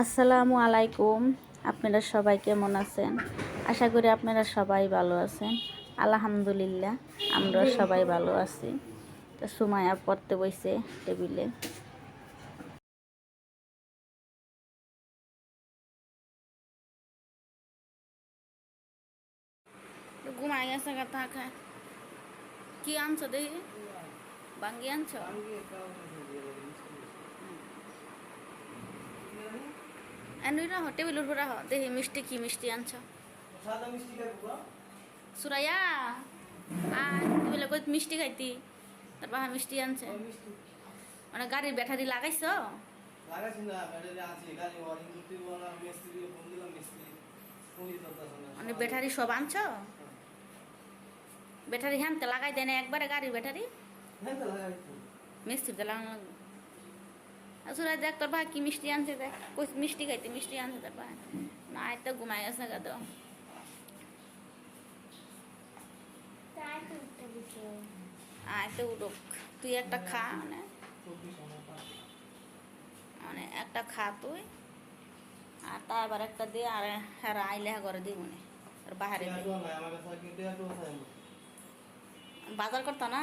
আসসালামু আলাইকুম। আপনারা সবাই কেমন আছেন? আশা করি আপনারা সবাই ভালো আছেন। আলহামদুলিল্লাহ, আমরা সবাই ভালো আছি। তো সুমায়া পড়তে বইছে টেবিলে। গেছে কথা কি আনছো দেখি? বাঙ্গি আনছো? এনুই রাহ টেবিলের উপর রাহ দেখি মিষ্টি কি মিষ্টি আনছো? সুরাইয়া আয় তুমি কই মিষ্টি খাইতি। তার বাবা মিষ্টি আনছে। মানে গাড়ির ব্যাটারি লাগাইছ? না না মানে ব্যাটারি সব আনছো? ব্যাটারি হ্যানতে লাগাই দেয় না একবারে গাড়ির ব্যাটারি? হ্যাঁ তো লাগাইছি মিষ্টিতে লাগানো লাগবে। আর সুরাই দেখ তোর ভাই কি মিষ্টি আনছে দেখ কই মিষ্টি খাইতে মিষ্টি আনছে তোর ভাই না আয় তো ঘুমাই গেছে গা তো আয় তো উঠুক তুই একটা খা মানে চব্বিশ আমার পাঁচ মানে একটা খা তুই আর তা আবার একটা দে আর হ্যাঁ আইলে করে দিব মনে আর বাহারে দে টিয়াটো নাই আমার কাছে কিন্তু টিয়াটো আছে বাজার করতো না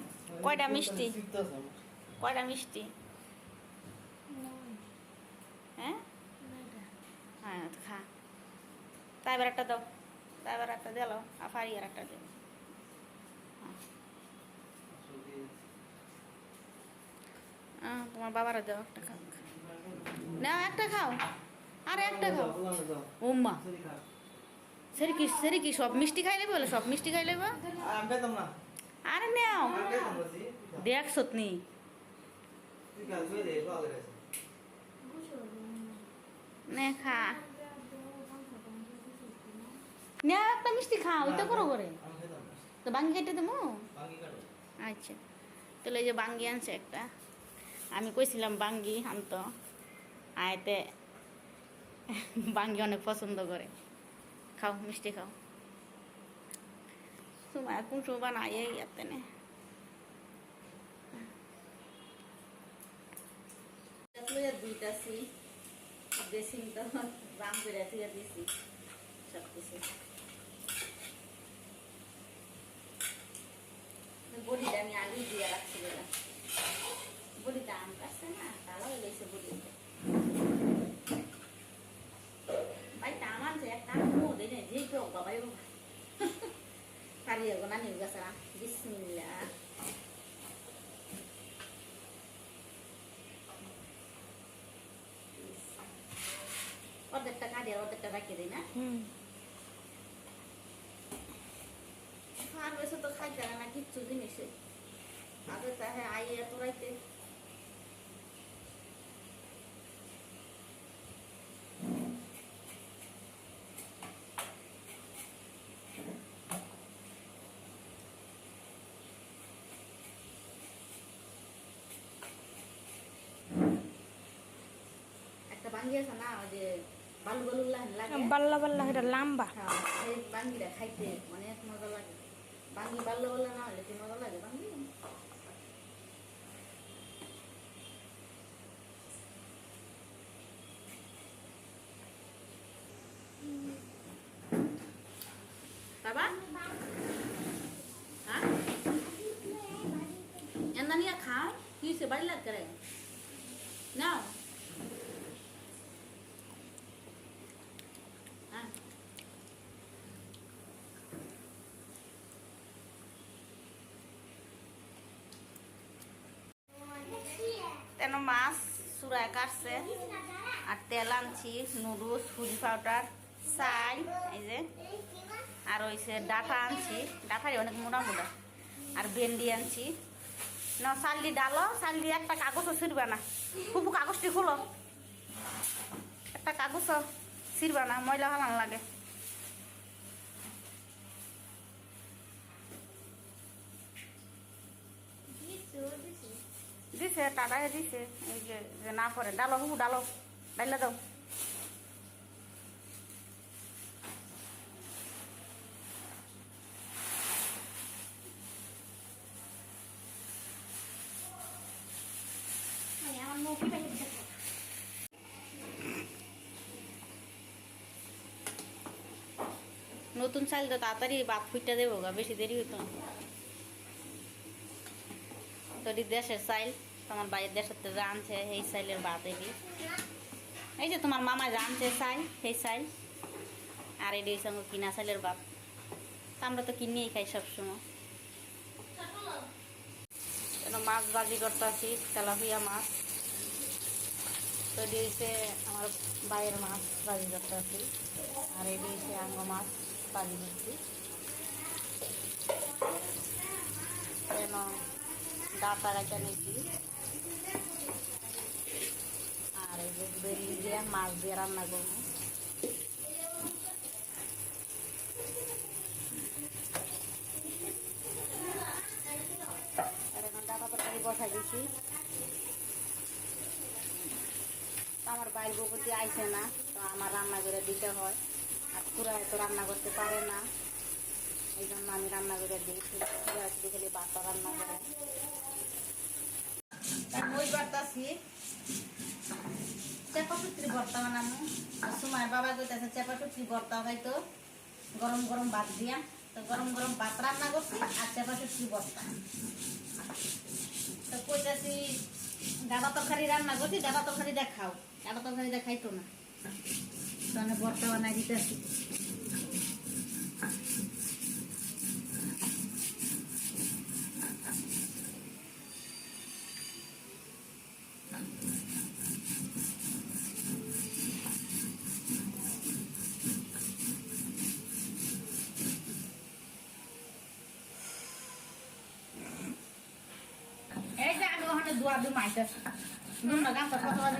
কয়টা মিষ্টি? কয়টা মিষ্টি হ্যাঁ হ্যাঁ খা তাই এবার একটা দাও তাই এবার একটা দিল আফারি আর একটা দিল তোমার বাবারা দাও একটা খাও না একটা খাও আরে একটা খাও উম্মা সরি সেরি কি সেরি কি সব মিষ্টি খাই লেবে বলে সব মিষ্টি খাই লেবে আমি না আরে নেও। দেখ সতনি খা। নে একটা মিষ্টি খাও ওইটা করো করে তো বাঙ্গি কেটে দেবো? আচ্ছা। তাহলে এই যে বাঙ্গি আনছে একটা। আমি কইছিলাম বাঙ্গি আনতো। আয়তে বাঙ্গি অনেক পছন্দ করে। খাও, মিষ্টি খাও। সময় এখন সময় বানাই ইয়াতে নে দুইটাছি বেশি তো দাম করে থেকে দিছি সব কিছু বডিটা আমি আগেই দিয়ে রাখছি বলে বডিটা আম কাটছে না তারাও লেগেছে বডিতে বাড়িতে আমার যে একটা দেয় না যে কেউ বাবা না নিউ গেছে বিসমিল্লা অর্ধেকটা কাটে অর্ধেকটা রাখিয়ে দিই না তো খাইতে না কিচ্ছু জিনিসে আগে তাহলে আইয়া তোরাইতে একটা বাঙ্গি আছে না ওই যে বালু বালু লাগে বাল্লা বাল্লা এটা লাম্বা হ্যাঁ, এই বাঙ্গিটা খাইতে অনেক মজা লাগে বাঙ্গি বাল্লা বাল্লা না হলে কি মজা লাগে বাঙ্গি বাবা হ্যাঁ এন্দা নিয়ে খাও কি সে বাড়ি লাগ করে নাও হ্যাঁ তেন মাছ চূড়ায় কাটছে। আর তেল আনছি, নুডলস, ফুজি পাউডার, চাই, এই যে। আর হয়েছে ডাটা আনছি। ডাটারি অনেক মোটা মোটা। আর ভেন্ডি আনছি। না চালদি ডালো চালদি একটা কাগজও ছিড়বে না। খুব কাগজটি খুলো। একটা কাগজ সিরবা না, ময়লা হালান লাগে। দিছে টাটায় দিছে, এই যে না করে ডালো হুবু ডালো ডাইলা দাও। নতুন চাল তো তাড়াতাড়ি বাপ ফুটটা দেবো গা, বেশি দেরি হইতো না। তোর দেশের চাইল। তোমার বাইরের দেশের তো এই চাইলের ভাত এই যে তোমার মামা যা আনছে চাইল সেই চাইল আর এটি সঙ্গে কিনা ভাত তা আমরা তো কিনেই খাই সবসময়। মাছ বাজি করতে আছি তেলাপিয়া মাছ। তো হচ্ছে আমার বাইরের মাছ বাজি করতে আছি আর এটি হচ্ছে আঙ্গ মাছ বাজি করছি। কেন ডাটা নিয়েছি আর এই যে বেরিয়ে দিয়ে মাছ দিয়ে রান্না করব দিয়েছি তো আমার বাইর বকুতি আইসে না তো আমার রান্না করে দিতে হয় আর পুরা তো রান্না করতে পারে না এই জন্য আমি রান্না করে দিই পুরা খালি বাচ্চা রান্না করে চেপা ভর্তা বানানো আর সময় বাবা কইতাছে চেপা সুত্রি ভর্তা হয়তো গরম গরম ভাত দিয়া। তো গরম গরম ভাত রান্না করছি আর চেপা ভর্তা। তো কইতাছি দাদা তরকারি রান্না করছি দাদা তরকারি দেখাও। দাদা তরকারি দেখাইতো না। তো আমি ভর্তা বানাই দিতেছি। Lu mau 说的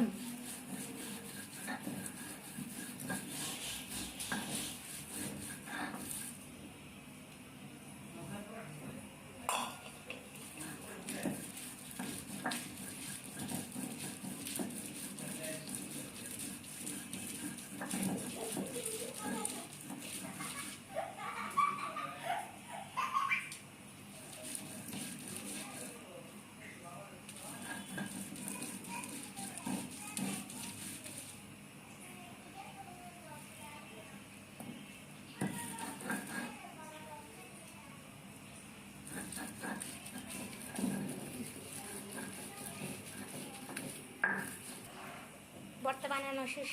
বানানো শেষ।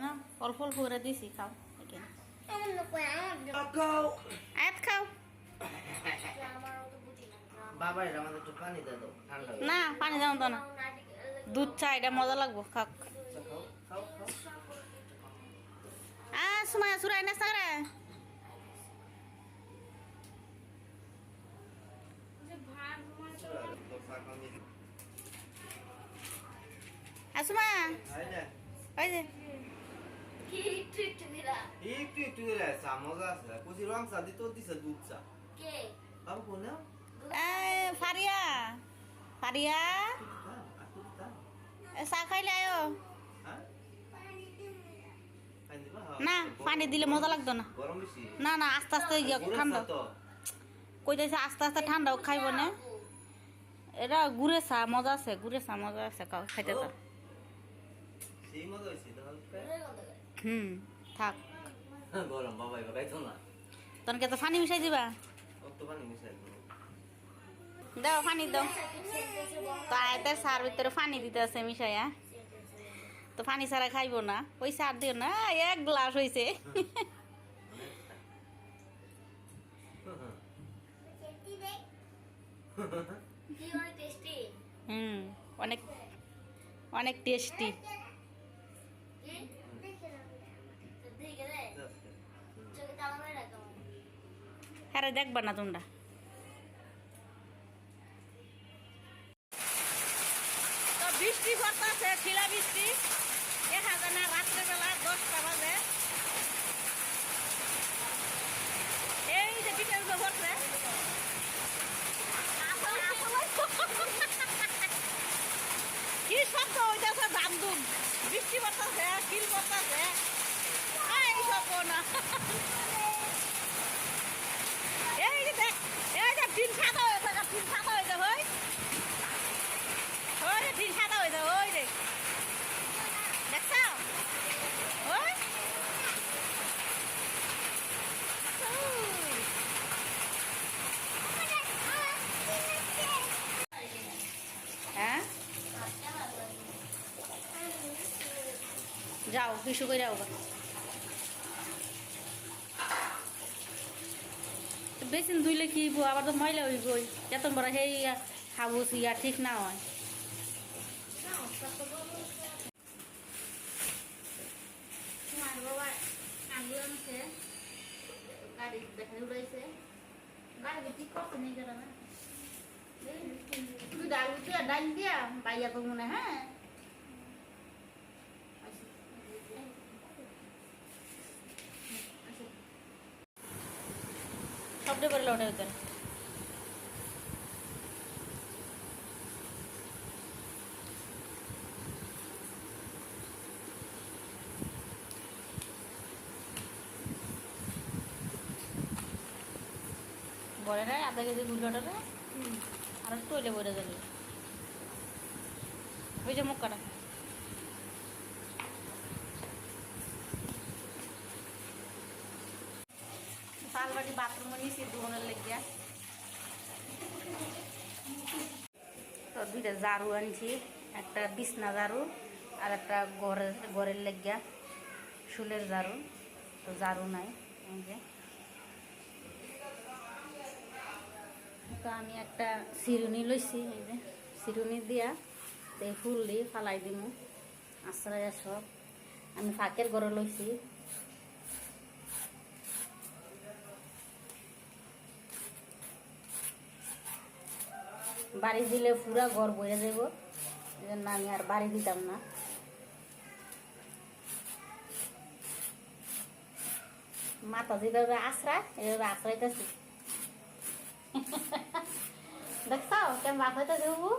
না অল্প অল্প করে দিছি খাও এখানে আয়াত খাও। না বাবা এর আমাদের একটু পানি দাও ঠান্ডা না পানি দাও তো না। দুধ চা এটা মজা লাগবো। খাও আ সুমায়া সুরাই না সারে আসমা। আইলে ওই যে ফারিয়া। ফারিয়া। এ, চা খাইলে আয়ো। হ্যাঁ? দিবা? না পানি দিলে মজা লাগতো না। না না আস্তে আস্তে ইয়ে ঠান্ডা। কই যাইছে আস্তে আস্তে ঠান্ডাও খাইব না। এটা গুড়ে চা মজা আছে গুড়ে চা মজা আছে খাইতে তো সেই মজা হয়েছে তাহলে হুম থাক। গরম বাবা এবার না তনকে তো পানি মিশাই দিবা? পানি মিশাই দাও পানি দাও। তো আয়তে সার ভিতরে পানি দিতে আছে মিশাইয়া তো পানি ছাড়া খাইব না। ওই সার দিও না এক গ্লাস হয়েছে হুম অনেক অনেক টেস্টি কি দেখে রে চোখে তালা মেরে রাখো হ্যাঁ দেখবা না তোমরা। তো বৃষ্টি পড়তেছে শিলা বৃষ্টি। দেখা যায় না রাত্রেবেলা দশটা বাজে। এই যে উপর পড়ছে কি শব্দ হইতেছে দামদুম বৃষ্টি পড়তেছে কিল পড়তেছে। এই সব না এই যে দেখ এই যে দিন সাদা হয়েছে দিন সাদা হয়েছে ভাই ওই রে দিন সাদা হয়েছে ওই রে দেখছ ওই হ্যাঁ যাও কিছু করে যাও বেশি ধুইলে কি হইব? আবার তো ময়লা হইবই। এত বড় সেই হাবুস ইয়া ঠিক না হয়। দেখা গাড়ি ঠিক করতে নেই কেন না ডাল দিয়া, বাইয়া তো মনে হ্যাঁ। শব্দ করে লড়ে ওদের বলে রে আধা কেজি দুই লটারে আর টইলে বলে যাবে ওই যে মুখ কাটা বাথরুমে নিয়েছি দুজনের লেগে তো দুইটা ঝাড়ু আনছি, একটা বিছনা ঝাড়ু আর একটা ঘরের ঘরের লেগিয়া শুলের ঝাড়ু। তো ঝাড়ু নাই যে। তো আমি একটা চিরুনি লইছি, এই যে। চিরুনি দিয়া এই ফুল দিয়ে ফালাই দিমু, আশ্রয় সব। আমি ফাঁকের ঘরে লইছি। বাড়ি দিলে পুরা ঘর বয়ে যাব এই জন্য আমি আর বাড়ি দিতাম না। মাথা যেভাবে আশ্রা এভাবে আশ্রাইতেছি দেখছ? কেন মাথাটা দেবো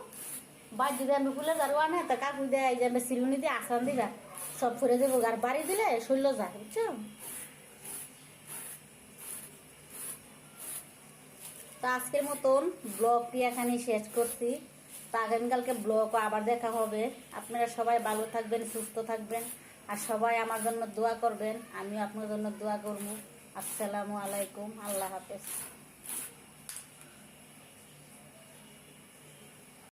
বাদ আমি ফুলে যারো আনে তো কাকু দেয় যে আমরা সিলুনি দিয়ে আসান দিবা। সব ফুরে দেবো, আর বাড়ি দিলে শৈল যা বুঝছ? তো আজকের মতন ব্লগটি এখানে শেষ করছি। তো আগামীকালকে ব্লগও আবার দেখা হবে। আপনারা সবাই ভালো থাকবেন, সুস্থ থাকবেন। আর সবাই আমার জন্য দোয়া করবেন, আমিও আপনার জন্য দোয়া করব। আসসালামু আলাইকুম, আল্লাহ হাফেজ।